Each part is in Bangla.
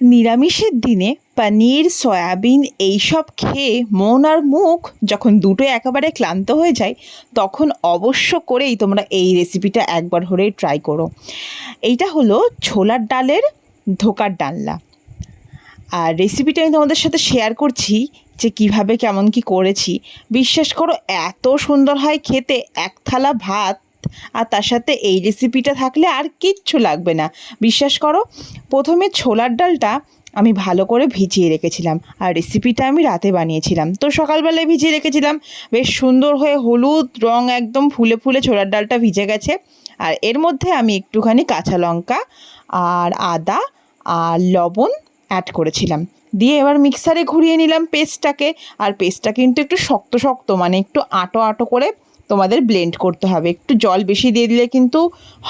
নিরামিষের দিনে পনির, সয়াবিন এইসব খেয়ে মন আর মুখ যখন দুটো একেবারে ক্লান্ত হয়ে যায়, তখন অবশ্য করেই তোমরা এই রেসিপিটা একবার হলেই ট্রাই করো। এইটা হলো ছোলার ডালের ধোকার ডালনা। আর রেসিপিটা আমি তোমাদের সাথে শেয়ার করছি যে কীভাবে, কেমন কি করেছি। বিশ্বাস করো, এত সুন্দর হয় খেতে। এক থালা ভাত আর তার সাথে এই রেসিপিটা থাকলে আর কিচ্ছু লাগবে না। বিশ্বাস করো, প্রথমে ছোলার ডালটা আমি ভালো করে ভিজিয়ে রেখেছিলাম আর রেসিপিটা আমি রাতে বানিয়েছিলাম। তো সকালবেলায় ভিজিয়ে রেখেছিলাম, বেশ সুন্দর হয়ে হলুদ রং একদম ফুলে ফুলে ছোলার ডালটা ভিজে গেছে। আর এর মধ্যে আমি একটুখানি কাঁচা লঙ্কা আর আদা আর লবণ অ্যাড করেছিলাম। দিয়ে এবার মিক্সারে ঘুরিয়ে নিলাম পেস্টটাকে আর পেস্টটা কিন্তু একটু শক্ত শক্ত মানে একটু আটো আটো করে তোমাদের ব্লেন্ড করতে হবে। একটু জল বেশি দিয়ে দিলে কিন্তু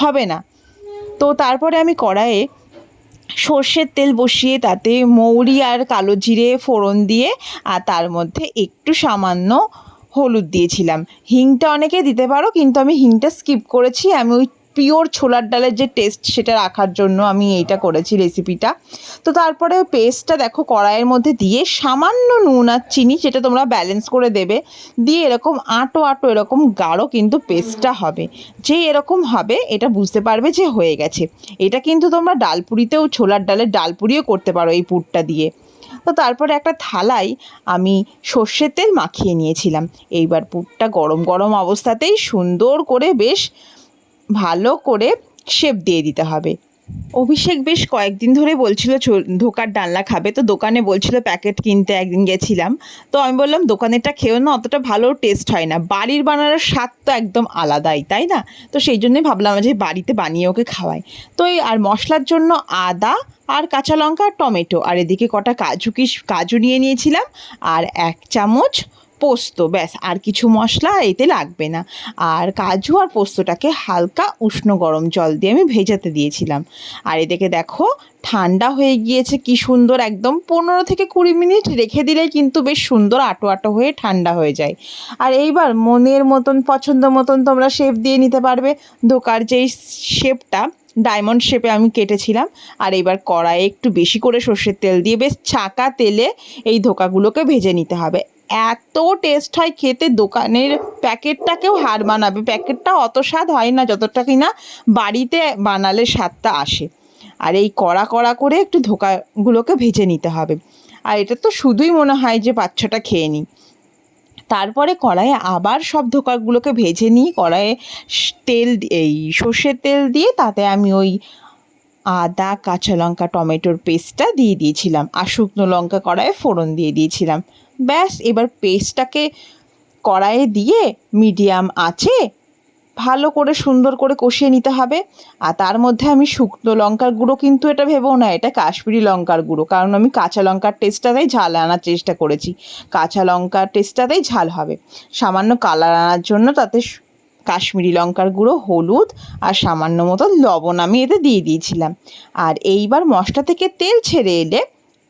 হবে না। তো তারপরে আমি কড়াইয়ে সর্ষের তেল বসিয়ে তাতে মৌরি আর কালো জিরে ফোড়ন দিয়ে আর তার মধ্যে একটু সামান্য হলুদ দিয়েছিলাম। হিংটা অনেকে দিতে পারো, কিন্তু আমি হিংটা স্কিপ করেছি। আমি ওই পিওর ছোলার ডালের যে টেস্ট সেটা রাখার জন্য আমি এইটা করেছি রেসিপিটা তো তারপরে পেস্টটা দেখো কড়াইয়ের মধ্যে দিয়ে সামান্য নুন আর চিনি যেটা তোমরা ব্যালেন্স করে দেবে। দিয়ে এরকম আটো আটো এরকম গাঢ় কিন্তু পেস্টটা হবে। যে এরকম হবে, এটা বুঝতে পারবে যে হয়ে গেছে। এটা কিন্তু তোমরা ডালপুরিতেও ছোলার ডালের ডালপুরিও করতে পারো এই পুরটা দিয়ে। তো তারপরে একটা থালায় আমি সর্ষের তেল মাখিয়ে নিয়েছিলাম। এইবার পুরটা গরম গরম অবস্থাতেই সুন্দর করে বেশ ভালো করে শেপ দিয়ে দিতে হবে। অভিষেক বেশ কয়েকদিন ধরে বলছিল ধোকার ডালনা খাবে। তো দোকানে বলছিল, প্যাকেট কিনতে একদিন গেছিলাম। তো আমি বললাম, দোকানেরটা খেয়েও না অতটা ভালো টেস্ট হয় না। বাড়ির বানানোর স্বাদ তো একদম আলাদাই, তাই না? তো সেই জন্যই ভাবলাম যে বাড়িতে বানিয়ে ওকে খাওয়াই। তো এই, আর মশলার জন্য আদা, আর কাঁচা লঙ্কা, আর টমেটো। আর এদিকে কটা কাজু কিস, কাজু নিয়ে নিয়েছিলাম, আর এক চামচ পোস্ত, ব্যাস, আর কিছু মশলা এতে লাগবে না। আর কাজু আর পোস্তটাকে হালকা উষ্ণ গরম জল দিয়ে আমি ভেজাতে দিয়েছিলাম। আর এদিকে দেখো, ঠান্ডা হয়ে গিয়েছে, কি সুন্দর একদম পনেরো থেকে কুড়ি মিনিট রেখে দিলেই কিন্তু বেশ সুন্দর আটো আটো হয়ে ঠান্ডা হয়ে যায়। আর এইবার মনের মতন, পছন্দ মতন তোমরা শেপ দিয়ে নিতে পারবে। ধোকার যেই শেপটা ডায়মন্ড শেপে আমি কেটেছিলাম। আর এবার কড়াইয়ে একটু বেশি করে সর্ষের তেল দিয়ে বেশ ছাকা তেলে এই ধোকাগুলোকে ভেজে নিতে হবে। এত টেস্ট হয় খেতে, দোকানের প্যাকেটটাকেও হার মানাবে। প্যাকেটটা অত স্বাদ হয় না যতটা কিনা বাড়িতে বানালে স্বাদটা আসে। আর এই কড়া কড়া করে একটু ধোকাগুলোকে ভেজে নিতে হবে। আর এটা তো শুধুই মনে হয় যে বাচ্চাটা খেয়ে নিই তারপরে কড়াইয়ে আবার সব ধোকাগুলোকে ভেজে নিই। কড়াইয়ে তেল এই সর্ষের তেল দিয়ে তাতে আমি ওই আদা, কাঁচা লঙ্কা, টমেটোর পেস্টটা দিয়ে দিয়েছিলাম। আর শুকনো লঙ্কা কড়াইয়ে ফোড়ন দিয়ে দিয়েছিলাম। ব্যাস, এবার পেস্টটাকে কড়াইয়ে দিয়ে মিডিয়াম আছে, ভালো করে সুন্দর করে কষিয়ে নিতে হবে। আর তার মধ্যে আমি শুকনো লঙ্কার গুঁড়ো কিন্তু এটা ভেবো না, এটা কাশ্মীরি লঙ্কার গুঁড়ো। কারণ আমি কাঁচা লঙ্কার টেস্টটাতেই ঝাল আনার চেষ্টা করেছি। কাঁচা লঙ্কার টেস্টটাতেই ঝাল হবে। সামান্য কালার আনার জন্য তাতে কাশ্মীরি লঙ্কার গুঁড়ো, হলুদ আর সামান্য মতো লবণ আমি এতে দিয়ে দিয়েছিলাম। আর এইবার মশলা থেকে তেল ছেড়ে এলে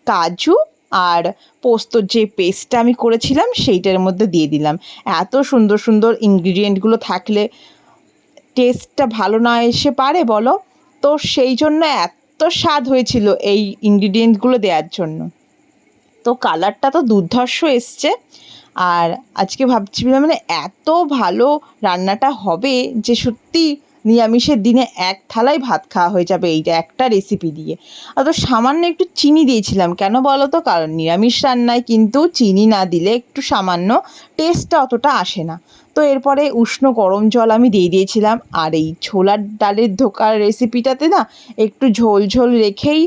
কাজু আর পোস্তর যে পেস্টটা আমি করেছিলাম, সেইটার মধ্যে দিয়ে দিলাম। এত সুন্দর সুন্দর ইনগ্রিডিয়েন্টগুলো থাকলে টেস্টটা ভালো না এসে পারে বলো? তো সেই জন্য এত স্বাদ হয়েছিল এই ইনগ্রিডিয়েন্টগুলো দেওয়ার জন্য। তো কালারটা তো দুর্ধর্ষ এসছে। আর আজকে ভাবছিলাম মানে এত ভালো রান্নাটা হবে যে সত্যি নিরামিষের দিনে এক থালায় ভাত খাওয়া হয়ে যাবে এইটা একটা রেসিপি দিয়ে। অত সামান্য একটু চিনি দিয়েছিলাম, কেন বলো তো কারণ নিরামিষ রান্নায় কিন্তু চিনি না দিলে একটু সামান্য টেস্টটা অতটা আসে না। তো এরপরে উষ্ণ গরম জল আমি দিয়ে দিয়েছিলাম, আর এই ছোলার ডালের ধোকার রেসিপিটাতে না একটু ঝোল ঝোল রেখেই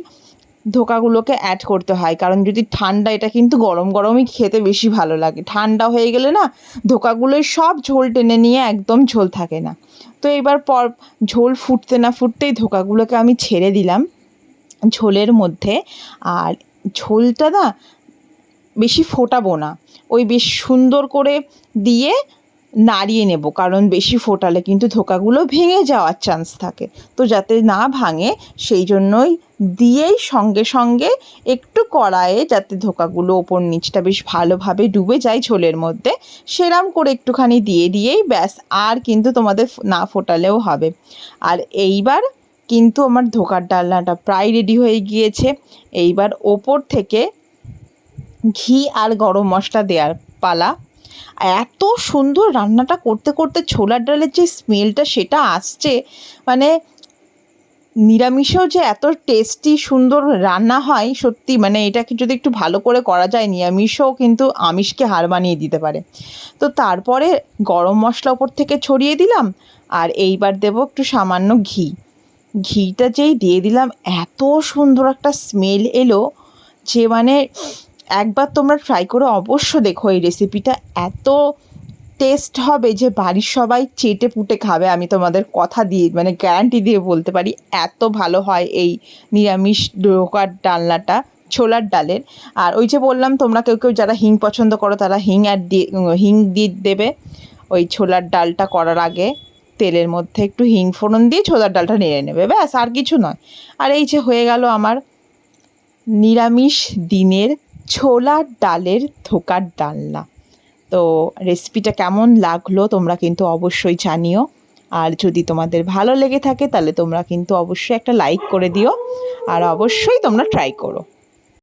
ধোকাগুলোকে অ্যাড করতে হয়। কারণ যদি ঠান্ডা, এটা কিন্তু গরম, গরমই খেতে বেশি ভালো লাগে। ঠান্ডা হয়ে গেলে না, ধোকাগুলোই সব ঝোল টেনে নিয়ে একদম ঝোল থাকে না। তো এবার পর, ঝোল ফুটতে না ফুটতেই ধোকাগুলোকে আমি ছেড়ে দিলাম ঝোলের মধ্যে। আর ঝোলটা না, বেশি ফোটাবো না। ওই বেশ সুন্দর করে দিয়ে নাড়িয়ে নেব, কারণ বেশি ফোটালে কিন্তু ধোকাগুলো ভেঙে যাওয়ার চান্স থাকে। তো যাতে না ভাঙে, সেই জন্যই দিয়েই সঙ্গে সঙ্গে একটু কড়াইয়ে যাতে ধোকাগুলো ওপর নিচটা বেশ ভালোভাবে ডুবে যায় ঝোলের মধ্যে, সেরাম করে একটুখানি দিয়ে দিয়েই ব্যাস, আর কিন্তু তোমাদের না ফোটালেও হবে। আর এইবার কিন্তু আমার ধোকার ডালনাটা প্রায় রেডি হয়ে গিয়েছে। এইবার ওপর থেকে ঘি আর গরম মশলা দেওয়ার পালা এত সুন্দর রান্নাটা করতে করতে ছোলার ডালের যে স্মেলটা সেটা আসছে মানে নিরামিষেও যে এত টেস্টি সুন্দর রান্না হয়, সত্যি মানে এটাকে যদি একটু ভালো করে করা যায়, নিরামিষও কিন্তু আমিষকে হার মানিয়ে দিতে পারে। তো তারপরে গরম মশলা ওপর থেকে ছড়িয়ে দিলাম, আর এইবার দেবো একটু সামান্য ঘি। ঘিটা যেই দিয়ে দিলাম, এত সুন্দর একটা স্মেল এলো যে মানে একবার তোমরা ট্রাই করে অবশ্য দেখো এই রেসিপিটা এত টেস্ট হবে যে বাড়ির সবাই চেটে পুটে খাবে, আমি তোমাদের কথা দিয়ে মানে গ্যারান্টি দিয়ে বলতে পারি, এত ভালো হয় এই নিরামিষ ডোকার ডালনাটা, ছোলার ডালের। আর ওই যে বললাম, তোমরা কেউ কেউ যারা হিং পছন্দ করো, তারা হিং আর দিয়ে হিং দিয়ে দেবে ওই ছোলার ডালটা করার আগে। তেলের মধ্যে একটু হিং ফোড়ন দিয়ে ছোলার ডালটা নেড়ে নেবে, ব্যাস, আর কিছু নয়। আর এই যে হয়ে গেল আমার নিরামিষ দিনের ছোলার ডালের ধোকার ডালনা। তো রেসিপিটা কেমন লাগল তোমরা কিন্তু অবশ্যই জানিও। আর যদি তোমাদের ভালো লেগে থাকে তাহলে তোমরা কিন্তু অবশ্যই একটা লাইক করে দিও। আর অবশ্যই তোমরা ট্রাই করো।